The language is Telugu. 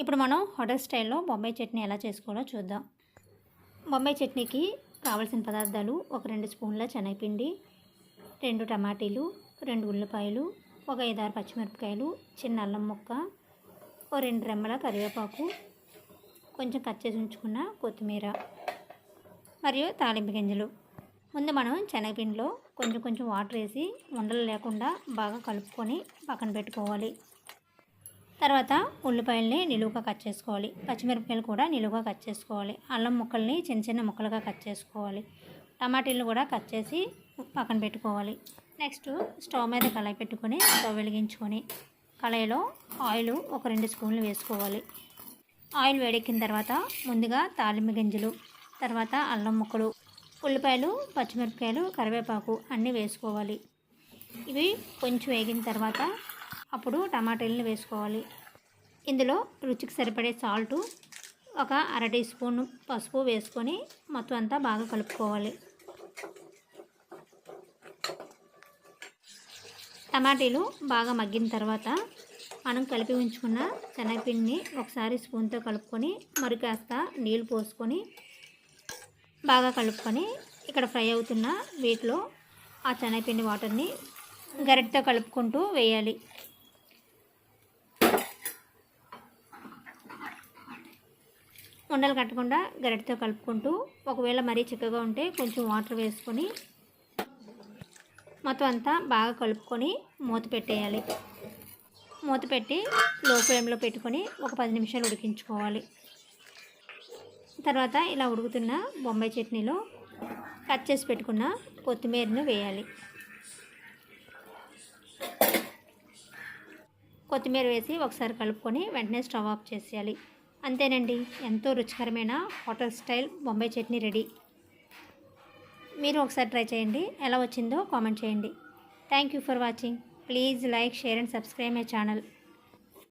ఇప్పుడు మనం హోటల్ స్టైల్లో బొంబాయి చట్నీ ఎలా చేసుకోవాలో చూద్దాం. బొంబాయి చట్నీకి కావలసిన పదార్థాలు ఒక రెండు స్పూన్ల శనగపిండి రెండు టమాటీలు రెండు ఉల్లిపాయలు ఒక ఐదారు పచ్చిమిరపకాయలు చిన్న అల్లం ముక్క ఓ రెండు రెమ్మల కరివేపాకు కొంచెం కట్ చేసి ఉంచుకున్న కొత్తిమీర మరియు తాలింపు గింజలు. ముందు మనం శనగపిండిలో కొంచెం కొంచెం వాటర్ వేసి ఉండలు లేకుండా బాగా కలుపుకొని పక్కన పెట్టుకోవాలి. తర్వాత ఉల్లిపాయల్ని నిలువుగా కట్ చేసుకోవాలి. పచ్చిమిరపకాయలు కూడా నిలువుగా కట్ చేసుకోవాలి. అల్లం ముక్కల్ని చిన్న చిన్న ముక్కలుగా కట్ చేసుకోవాలి. టమాటీలు కూడా కట్ చేసి పక్కన పెట్టుకోవాలి. నెక్స్ట్ స్టవ్ మీద కళాయి పెట్టుకొని స్టవ్ వెలిగించుకొని కళాయిలో ఆయిల్ ఒక రెండు స్పూన్లు వేసుకోవాలి. ఆయిల్ వేడెక్కిన తర్వాత ముందుగా తాలింపు గింజలు తర్వాత అల్లం ముక్కలు ఉల్లిపాయలు పచ్చిమిరపకాయలు కరివేపాకు అన్నీ వేసుకోవాలి. ఇవి కొంచెం వేగిన తర్వాత అప్పుడు టమాటాలను వేసుకోవాలి. ఇందులో రుచికి సరిపడే సాల్టు ఒక అర టీ స్పూన్ పసుపు వేసుకొని మొత్తం అంతా బాగా కలుపుకోవాలి. టమాటీలు బాగా మగ్గిన తర్వాత మనం కలిపి ఉంచుకున్న శనగపిండిని ఒకసారి స్పూన్తో కలుపుకొని మరి కాస్త నీళ్ళు పోసుకొని బాగా కలుపుకొని ఇక్కడ ఫ్రై అవుతున్న వీటిలో ఆ శనగపిండి వాటర్ని గరిటతో కలుపుకుంటూ వేయాలి. ఉండలు కట్టకుండా గరిటతో కలుపుకుంటూ ఒకవేళ మరీ చిక్కగా ఉంటే కొంచెం వాటర్ వేసుకొని మొత్తం అంతా బాగా కలుపుకొని మూత పెట్టేయాలి. మూత పెట్టి లో ఫ్లేమ్లో పెట్టుకొని ఒక పది నిమిషాలు ఉడికించుకోవాలి. తర్వాత ఇలా ఉడుకుతున్న బొంబాయి చట్నీలో కట్ చేసి పెట్టుకున్న కొత్తిమీరను వేయాలి. కొత్తిమీర వేసి ఒకసారి కలుపుకొని వెంటనే స్టవ్ ఆఫ్ చేసేయాలి. అంతేనండి. ఎంతో రుచికరమైన hotel style Bombay chutney ready. మీరు ఒకసారి ట్రై చేయండి. ఎలా వచ్చిందో కామెంట్ చేయండి. Thank you for watching. Please like share and subscribe my channel.